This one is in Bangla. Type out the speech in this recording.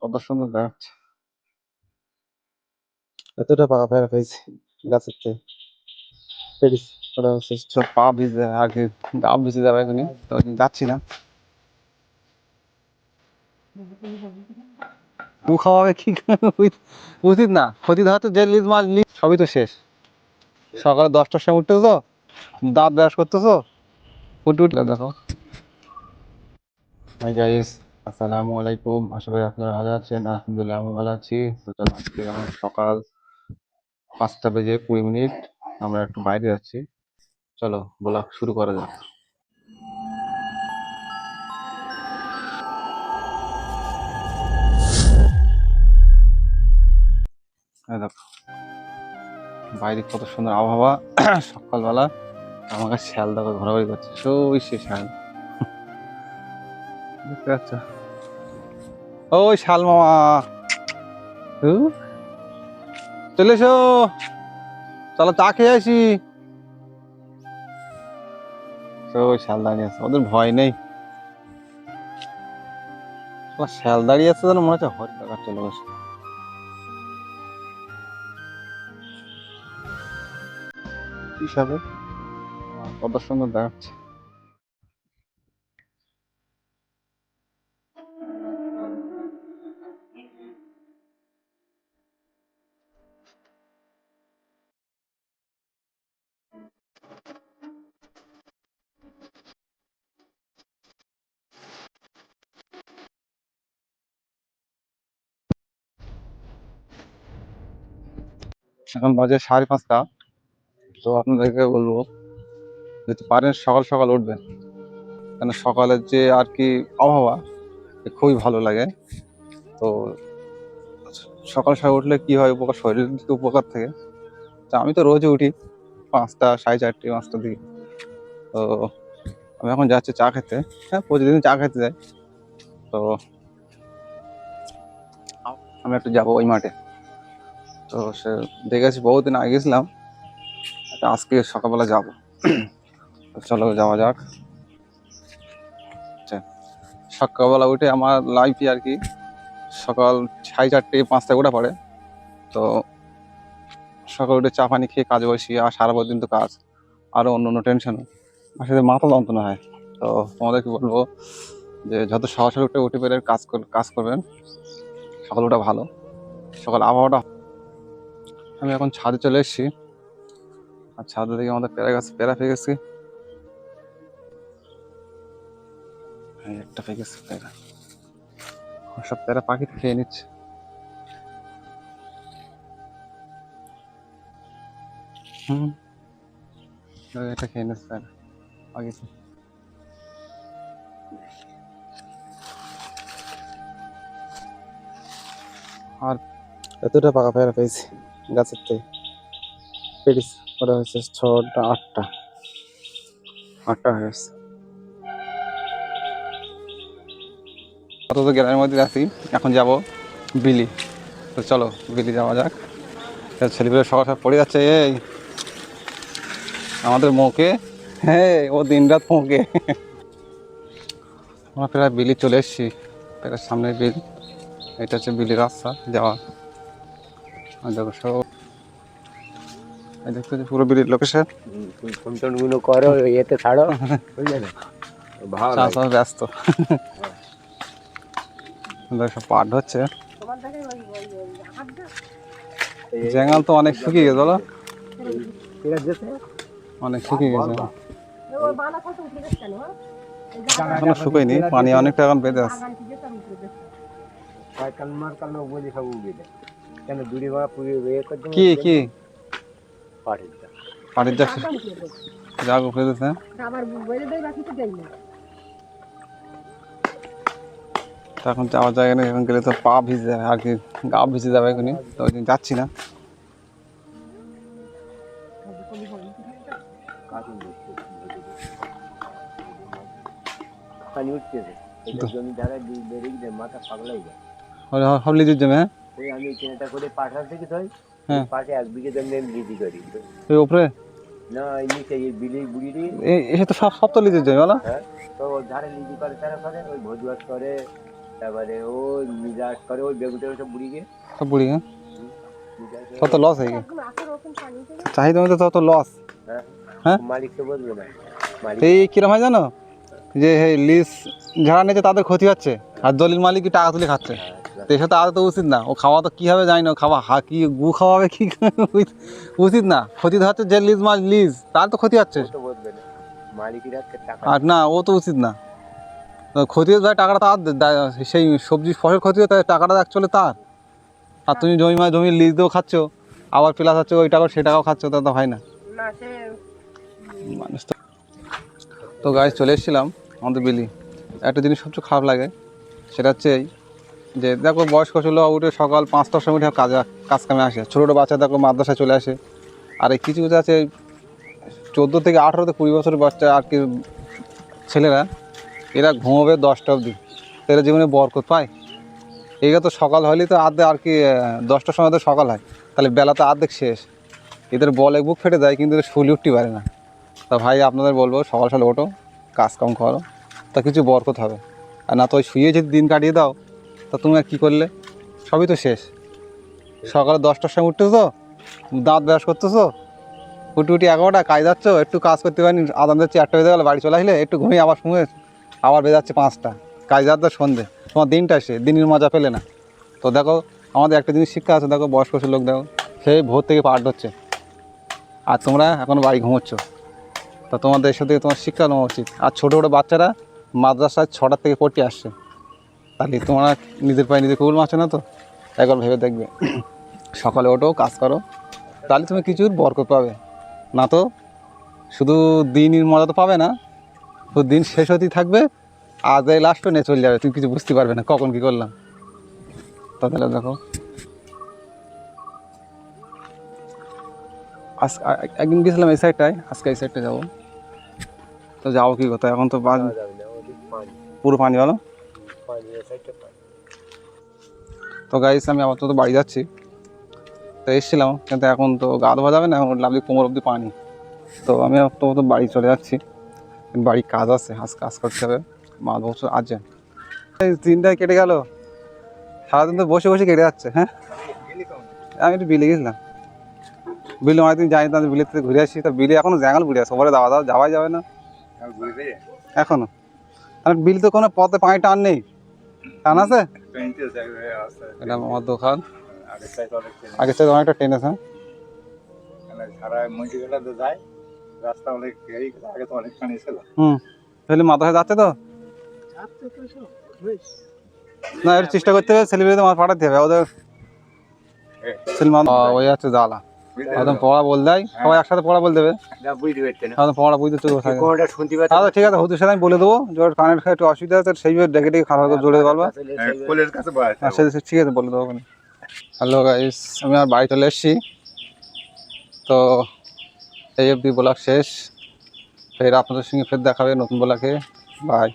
কত সুন্দর এতটা পাকা ফেরা পেয়েছি গাছের পেরিস ওটা হচ্ছে সব পা ভিজে আর কি গা ভিজে যাবে এখনই তো যাচ্ছি না। তু খাওয়াবে কি? উচিত- না ক্ষতি ধর তো যে লিজ মাছ লিজ সবই তো শেষ। সকালে দশটার সময় উঠতেছো দাঁত ব্রাশ করতেছো উঠে উঠলে দেখো। হাই গাইস আসসালামু আলাইকুম। আশা করি আপনারা ভালো আছেন। আলহামদুলিল্লাহ আমি ভালো আছি। আজকে আমার সকাল পাঁচটা বেজে কুড়ি মিনিট। আমরা একটু বাইরে যাচ্ছি। চলো, ব্লগ শুরু করা যাক। বাইরে কত সুন্দর আবহাওয়া। সকালবেলা আমাকে শ্যাল দেখো ঘোরাঘুরি করছে। সই সে শ্যাল। দেখতে পাচ্ছ? ওই শাল মামা? চলে এসো। চলো চা খেয়ে আসি। ওই শাল দাঁড়িয়ে আছে। ওদের ভয় নেই। শালা দাঁড়িয়ে আছে যেন মনে হচ্ছে হরি টাকা চলে গেছে। হিসাবে কত সুন্দর দেখাচ্ছে এখন বাজে সাড়ে পাঁচটা। তো আপনাদেরকে বলব যদি পারেন সকাল সকাল উঠবেন। কেন সকালের যে আর কি আবহাওয়া খুবই ভালো লাগে। তো সকাল সকাল উঠলে কি হয় উপকার? শরীরের দিকে উপকার থাকে। তা আমি তো রোজই উঠি পাঁচটা, সাড়ে চারটে, পাঁচটার দিকে। তো আমি এখন যাচ্ছি চা খেতে। হ্যাঁ প্রতিদিন চা খেতে যাই। তো আমি একটু যাব ওই মাঠে। তো সে দেখেছি বহুদিন আগে গেছিলাম। আজকে সকালবেলা যাব। চলো যাওয়া যাক। আচ্ছা, সকালবেলা উঠে আমার লাইফে আর কি সকাল সাড়ে চারটে পাঁচটা উঠে পড়ে। তো সকাল উঠে চা পানি খেয়ে কাজ বসি আর সারা দিন তো কাজ আরও অন্য অন্য টেনশন আর সাথে মাথা যন্ত্রণা হয়। তো তোমাদেরকে বলব যে যত সকাল উঠে উঠে পেরে কাজ কাজ করবেন সকাল ওটা ভালো। সকাল আবহাওয়াটা আমি এখন ছাদে চলে এসেছি। আর ছাদে থেকে আমাদের পেয়ারা গাছ পেয়ারা পেয়ে গেছি। একটা পেয়ারা আর সব পেয়ারা পাখি খেয়ে নিচ্ছে। হুম। একটা খেয়ে পেয়ারা আর এতটা পাকা ফেরা পেয়েছি। গাছের থেকে ওটা হচ্ছে ছটা, আটটা। আটটা হয়ে গেছে। কত তো গ্রামের মধ্যে আছি, এখন যাব বিলি। তো চলো, বিলি যাওয়া যাক। ছেলেপেলে সকাল সকাল পড়ে যাচ্ছে, এই। আমাদের মুখে হ্যাঁ ও দিনরাত মুখে আমরা প্রায় বিলি চলে এসেছি। প্রায় সামনে বিল। এটা হচ্ছে বিলির রাস্তা, যাওয়া। দেখো সব দেখতে হচ্ছে পুরো বিলির লোকেশন ফোন টোনগুলো করো ইয়েতে ছাড়ো বুঝলে না ভালো চা ব্যস্ত। দেখো সব পাট হচ্ছে। জঙ্গল তো অনেক শুকিয়ে গেছে বলো। অনেক শুকিয়ে গেছে। এখনও শুকোয়নি পানি অনেকটা এখন বেঁধে আছে। না কেন দূরে বা পুরে ইয়ে করতে কি কি? পারে পাটির যা যা উঠে দিচ্ছে আবার বলে দেয় বাকি তো দেয় না। তো এখন যাওয়ার জায়গা নেই এখন গেলে তো পা ভিজে যাবে আর কি গা ভিজে যাবে এখনই তো ওই যাচ্ছি না। পানি উঠতেছে জমি ধারে বেরিয়ে যায় মাথা পাগলাই যায়। হলে- হলে জমে হ্যাঁ? ওই আমি কেনাটা করে পাঠার থেকে হ্যাঁ। পাশে এক বিঘে জমি আমি লিজি করি ওই উপরে না এই নিচে এই বিলি বুড়ি এসে তো সব সব তো লিজুর জমি বলো হ্যাঁ তো ধারে লিজি করে তারা করে ওই ভোজবাস করে তারপরে ও মিজাজ করে ওই বেগুন সব বুড়ি গিয়ে সব বুড়ি হ্যাঁ লস হয়ে গেছে। চাহিদা মতো তত লস হ্যাঁ হ্যাঁ? মালিককে বলবে না। এই কিরম হয় জানো? যে লিস যারা নিয়েছে তাদের ক্ষতি হচ্ছে। আর দলিল মালিক টাকা তুলে খাচ্ছে? তো এসব তো আদৌ তো উচিত না। ও খাওয়া তো কী হবে জানি না খাওয়া হা কি গু খাওয়াবে কি উচিত না। ক্ষতি তো হচ্ছে যে লিজ মাল লিজ তার তো ক্ষতি হচ্ছে। আর না ও তো উচিত না। ক্ষতি হচ্ছে টাকাটা তার সেই সবজি ফসল ক্ষতি হতে টাকাটা অ্যাকচুয়ালি তার। আর তুমি জমি মা জমি লিজ দিয়েও খাচ্ছ আবার প্লাস হচ্ছে ওই টাকা সে টাকাও খাচ্ছ তা তো হয় না। না মানুষ তো তো গাছ চলে এসেছিলাম আমাদের বিলি একটা জিনিস সবচেয়ে খারাপ লাগে সেটা হচ্ছে এই যে দেখো বয়স্ক ছিল উঠে সকাল পাঁচটার সময় উঠে কাজ কামে আসে। ছোটো ছোটো বাচ্চা দেখো মাদ্রাসায় চলে আসে। আর এই কিছু কিছু আছে, চোদ্দ থেকে আঠেরো থেকে কুড়ি বছরের বাচ্চা আর কি ছেলেরা, এরা ঘুমোবে দশটা অবধি। তাহলে জীবনে বরকত পায়। এগুলো তো সকাল হলেই তো আর্ধেক আর কি দশটার সময় তো সকাল হয়। তাহলে বেলা তো আর্ধেক শেষ। এদের বল বলে বুক ফেটে দেয় কিন্তু এদের শুলি উঠতে পারে না। তা ভাই, আপনাদের বলব, সকাল সকাল ওঠো কাজ কাম করো। তা কিছু বরকত হবে। আর না তো ওই শুয়ে যদি দিন কাটিয়ে দাও তা তুমি আর কী করলে? সবই তো শেষ। সকালে দশটার সময় উঠতেছো, দাঁত ব্রাশ করতেছো, উঠে উঠি এগারোটা কাজ যাচ্ছ, একটু কাজ করতে পারিনি, আদান যাচ্ছে একটা বেজে গেলো, বাড়ি চলে আসলে একটু ঘুমিয়ে আবার শুয়ে আবার বেজে যাচ্ছে পাঁচটা। কাজ যাচ্ছে সন্ধে, তোমার দিনটা সে দিনের মজা পেলে না। তো দেখো, আমাদের একটা জিনিস শিক্ষা আছে, দেখো, বয়স্ক লোক দেখো সেই ভোর থেকে পাঠ হচ্ছে আর তোমরা এখন বাড়ি ঘুমোচ্ছ। তা তোমাদের এসব থেকে তোমার শিক্ষা নেওয়া উচিত। আর ছোটো ছোটো বাচ্চারা মাদ্রাসায় ছটার থেকে পড়তে আসছে। তাহলে তোমরা নিজের পায়ে নিজে কুল মারছো না তো? একবার ভেবে দেখবে। সকালে ওঠো, কাজ করো। তাহলে তুমি কিছু বরকত পাবে। না তো, শুধু দিনের মজা তো পাবে না, শুধু দিন শেষ হতেই থাকবে, আজ এই লাস্টও নিয়ে চলে যাবে। তুমি কিছু বুঝতে পারবে না, কখন কী করলাম। তাহলে দেখো। আজ একদিন গেছিলাম এই সাইডটায় আজকে এই সাইডটা যাব। তো যাব কি কথা এখন তো পুরো পানি বলো। সাইডটা তো গাইস আমি আপাতত তো বাড়ি যাচ্ছি। তো এসেছিলাম কিন্তু এখন তো গা ধোয়া যাবে না এখন লাভলি কোমর অব্দি পানি তো আমি আপাতত বাড়ি চলে যাচ্ছি। বাড়ি কাজ আছে আজ কাজ করতে হবে। মাল বছর আছে এই দিনটাই কেটে গেল। সারাদিন তো বসে বসে কেটে যাচ্ছে হ্যাঁ? আমি একটু বিলে গেছিলাম। বিলে অনেকদিন যাই না বিলের থেকে ঘুরে আসি। তা বিলে এখনও জ্যাঙ্গাল ঘুরে আসে ওপরে দাওয়া দাওয়া যাওয়াই যাবে না। এখনও আর বিল তো কোনো পথে পানি টান নেই। টান আছে? এটা আমার দোকান। আগের থেকে অনেকটা টেন আছে। হ্যাঁ? সারা মন্দিরটা যায় রাস্তা অনেক আগে তো অনেক পানি ছিল। হুম তাহলে মাথায় যাচ্ছে তো? না এর চেষ্টা করতে হবে ছেলেমেয়েদের মাথা পাঠাতে হবে ওদের ছেলে মাথা ওই আছে জ্বালা। একদম পড়া বল দেয় সবাই একসাথে পড়া বল দেবে। একদম পড়া বুঝতে আচ্ছা ঠিক আছে আমি বলে দেবো। জোর কানের একটু অসুবিধা আছে সেইভাবে ডেকে ডেকে খারাপ করে জোরে বলবা। হ্যাঁ, হ্যাঁ সে সে- ঠিক আছে বলে দেবো ওখানে। হ্যালো গাইস আমি আর বাড়ি চলে এসেছি। তো এই অবধি ব্লগ শেষ। ফের আপনাদের সঙ্গে ফের দেখাবে নতুন ব্লগে। বাই